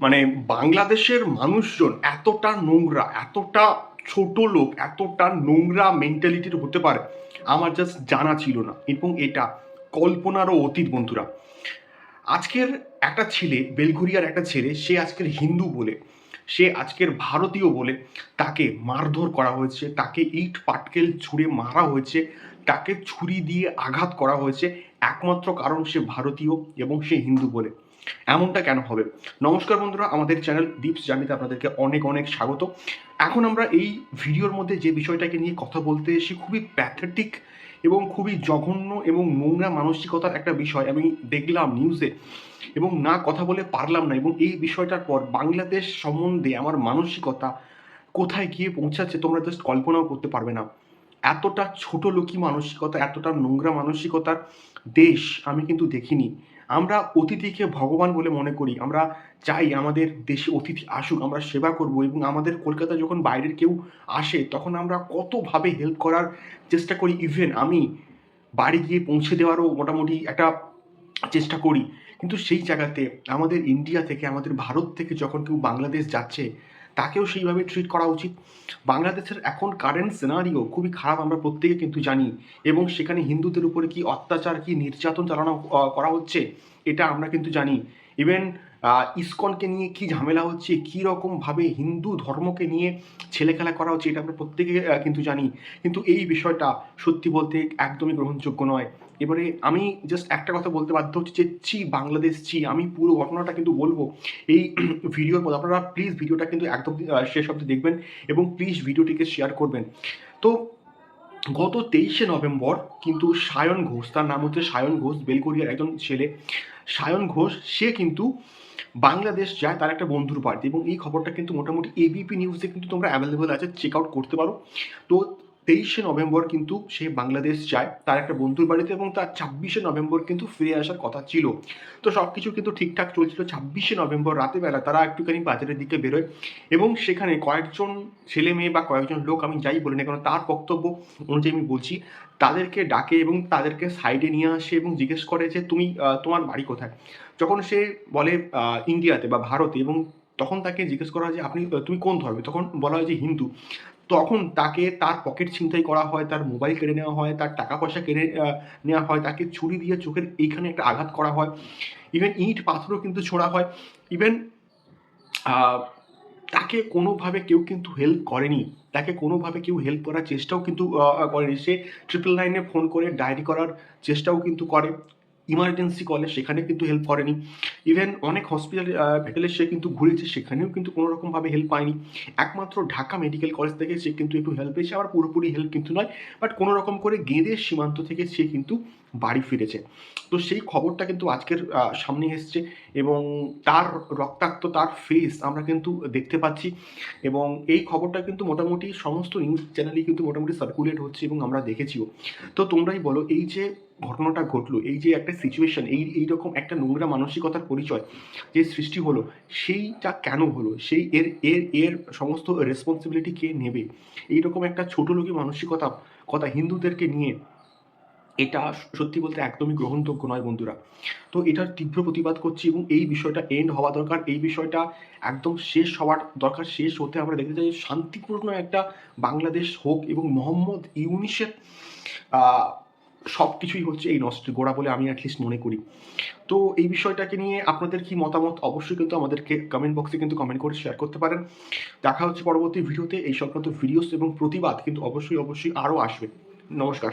মানে বাংলাদেশের মানুষজন এতটা নোংরা, এতটা ছোট লোক, এতটা নোংরা মেন্টালিটির হতে পারে, আমার জাস্ট জানা ছিল না। এবং এটা কল্পনারও অতীত, বন্ধুরা। আজকের একটা ছেলে, বেলঘুরিয়ার একটা ছেলে, সে আজকের হিন্দু বলে, সে আজকের ভারতীয় বলে, তাকে মারধর করা হয়েছে, তাকে ইট পাটকেল ছুঁড়ে মারা হয়েছে, তাকে ছুরি দিয়ে আঘাত করা হয়েছে, একমাত্র কারণ সে ভারতীয় এবং সে হিন্দু বলে। এমনটা কেন হবে? নমস্কার বন্ধুরা, আমাদের চ্যানেল দীপস জার্নিতে আপনাদেরকে অনেক অনেক স্বাগত। এখন আমরা এই ভিডিওর মধ্যে যে বিষয়টাকে নিয়ে কথা বলতে এসে খুবই প্যাথেটিক এবং খুবই জঘন্য এবং নোংরা মানসিকতার একটা বিষয়। আমি দেখলাম নিউজে এবং না কথা বলে পারলাম না এবং এই বিষয়টার পর বাংলাদেশ সম্বন্ধে আমার মানসিকতা কোথায় গিয়ে পৌঁছাচ্ছে তোমরা জাস্ট কল্পনাও করতে পারবে না। এতটা ছোট লোকই মানসিকতা, এতটা নোংরা মানসিকতার দেশ আমি কিন্তু দেখিনি। আমরা অতিথিকে ভগবান বলে মনে করি, আমরা চাই আমাদের দেশে অতিথি আসুক, আমরা সেবা করব এবং আমাদের কলকাতা যখন বাইরের কেউ আসে, তখন আমরা কতভাবে হেল্প করার চেষ্টা করি ইভেন আমি বাড়ি গিয়ে পৌঁছে দেওয়ারও মোটামুটি একটা চেষ্টা করি। কিন্তু সেই জায়গাতে আমাদের ইন্ডিয়া থেকে, আমাদের ভারত থেকে যখন কেউ বাংলাদেশ যাচ্ছে তাকেও সেইভাবে ট্রিট করা উচিত। বাংলাদেশের এখন কারেন্ট সিনারিও খুবই খারাপ আমরা প্রত্যেকে কিন্তু জানি এবং সেখানে হিন্দুদের উপরে কি অত্যাচার, কি নির্যাতন চালানো করা হচ্ছে, এটা আমরা কিন্তু জানি। ইভেন ইসকনকে নিয়ে কি ঝামেলা হচ্ছে, কী রকমভাবে হিন্দু ধর্মকে নিয়ে ছেলে খেলা করা হচ্ছে, এটা আমরা প্রত্যেকে কিন্তু জানি। কিন্তু এই বিষয়টা সত্যি বলতে একদমই গ্রহণযোগ্য নয়। এবারে আমি জাস্ট একটা কথা বলতে বাধ্য হচ্ছি যে চি বাংলাদেশ চি আমি পুরো ঘটনাটা কিন্তু বলব। এই ভিডিওর মধ্যে আপনারা প্লিজ ভিডিওটা কিন্তু একদম শেষ অবধি দেখবেন এবং প্লিজ ভিডিওটিকে শেয়ার করবেন। তো গত তেইশে নভেম্বর কিন্তু সায়ন ঘোষ, তার নাম হচ্ছে সায়ন ঘোষ বেলগড়িয়ার একজন ছেলে। সায়ন ঘোষ, সে কিন্তু বাংলাদেশ যায় তার একটা বন্ধুর বাড়িতে এবং এই খবরটা কিন্তু মোটামুটি এবিপি নিউজে কিন্তু তোমরা অ্যাভেলেবেল আছে চেক আউট করতে পারো। তো তেইশে নভেম্বর কিন্তু সে বাংলাদেশ যায়। তার একটা বন্ধুর বাড়িতে এবং তার ছাব্বিশে নভেম্বর কিন্তু ফিরে আসার কথা ছিল। তো সব কিছু কিন্তু ঠিকঠাক চলছিল। ছাব্বিশে নভেম্বর রাতেবেলা তারা একটুখানি বাজারের দিকে বেরোয় এবং সেখানে কয়েকজন ছেলে মেয়ে বা কয়েকজন লোক, আমি যাই বলি না কেন, তার বক্তব্য অনুযায়ী আমি বলছি, তাদেরকে ডাকে এবং তাদেরকে সাইডে নিয়ে আসে এবং জিজ্ঞেস করে যে, তুমি তোমার বাড়ি কোথায়? যখন সে বলে ইন্ডিয়াতে বা ভারতে এবং তখন তাকে জিজ্ঞেস করা হয় যে, আপনি তুমি কোন ধর্মে? তখন বলা হয় যে, হিন্দু। তখন তাকে তার পকেট ছিনতাই করা হয়, তার মোবাইল কেড়ে নেওয়া হয়, তার টাকা পয়সা কেড়ে নেওয়া হয়, তাকে ছুরি দিয়ে চোখের এইখানে একটা আঘাত করা হয়। ইভেন ইট পাথরও কিন্তু ছোড়া হয়। ইভেন তাকে কোনোভাবে কেউ কিন্তু হেল্প করেনি। তাকে কোনোভাবে কেউ হেল্প করার চেষ্টাও কিন্তু করেনি। সে ট্রিপল নাইনে ফোন করে ডায়েরি করার চেষ্টাও কিন্তু করে। ইমার্জেন্সি কলে সেখানে কিন্তু হেল্প করেনি। ইভেন অনেক হসপিটাল ভেটেলে সে কিন্তু ঘুরেছে, সেখানেও কিন্তু কোনো রকমভাবে হেল্প পায়নি। একমাত্র ঢাকা মেডিকেল কলেজ থেকে সে কিন্তু একটু হেল্প পেয়েছে, আবার পুরোপুরি হেল্প কিন্তু নয় বাট কোনো রকম করে গেঁদের সীমান্ত থেকে সে কিন্তু বাড়ি ফিরেছে। তো সেই খবরটা কিন্তু আজকের সামনে এসছে এবং তার রক্তাক্ত তার ফেস আমরা কিন্তু দেখতে পাচ্ছি এবং এই খবরটা কিন্তু মোটামুটি সমস্ত নিউজ চ্যানেলেই কিন্তু মোটামুটি সার্কুলেট হচ্ছে এবং আমরা দেখেছিও। তো তোমরাই বলো, এই যে ঘটনাটা ঘটলো, এই যে একটা সিচুয়েশন এই, এইরকম একটা নোংরা মানসিকতার পরিচয় যে সৃষ্টি হলো, সেইটা কেন হলো? সেই এর এর এর সমস্ত রেসপন্সিবিলিটি কে নেবে? এইরকম একটা ছোট লোকই মানসিকতা, কথা হিন্দুদেরকে নিয়ে এটা সত্যি বলতে একদমই গ্রহণযোগ্য নয় বন্ধুরা। তো এটার তীব্র প্রতিবাদ করছি এবং এই বিষয়টা এন্ড হওয়া দরকার। এই বিষয়টা একদম শেষ হওয়ার দরকার, শেষ হতে আমরা দেখতে চাই শান্তিপূর্ণ একটা বাংলাদেশ হোক এবং মোহাম্মদ ইউনিসেফ সব কিছুই হচ্ছে এই নষ্ট গোড়া বলে আমি অ্যাটলিস্ট মনে করি। তো এই বিষয়টাকে নিয়ে আপনাদের কি মতামত? অবশ্যই কিন্তু আমাদেরকে কমেন্ট বক্সে কিন্তু কমেন্ট করে শেয়ার করতে পারেন। দেখা হচ্ছে পরবর্তী ভিডিওতে। এই সংক্রান্ত ভিডিওস এবং প্রতিবাদ কিন্তু অবশ্যই অবশ্যই আরও আসবে। নমস্কার।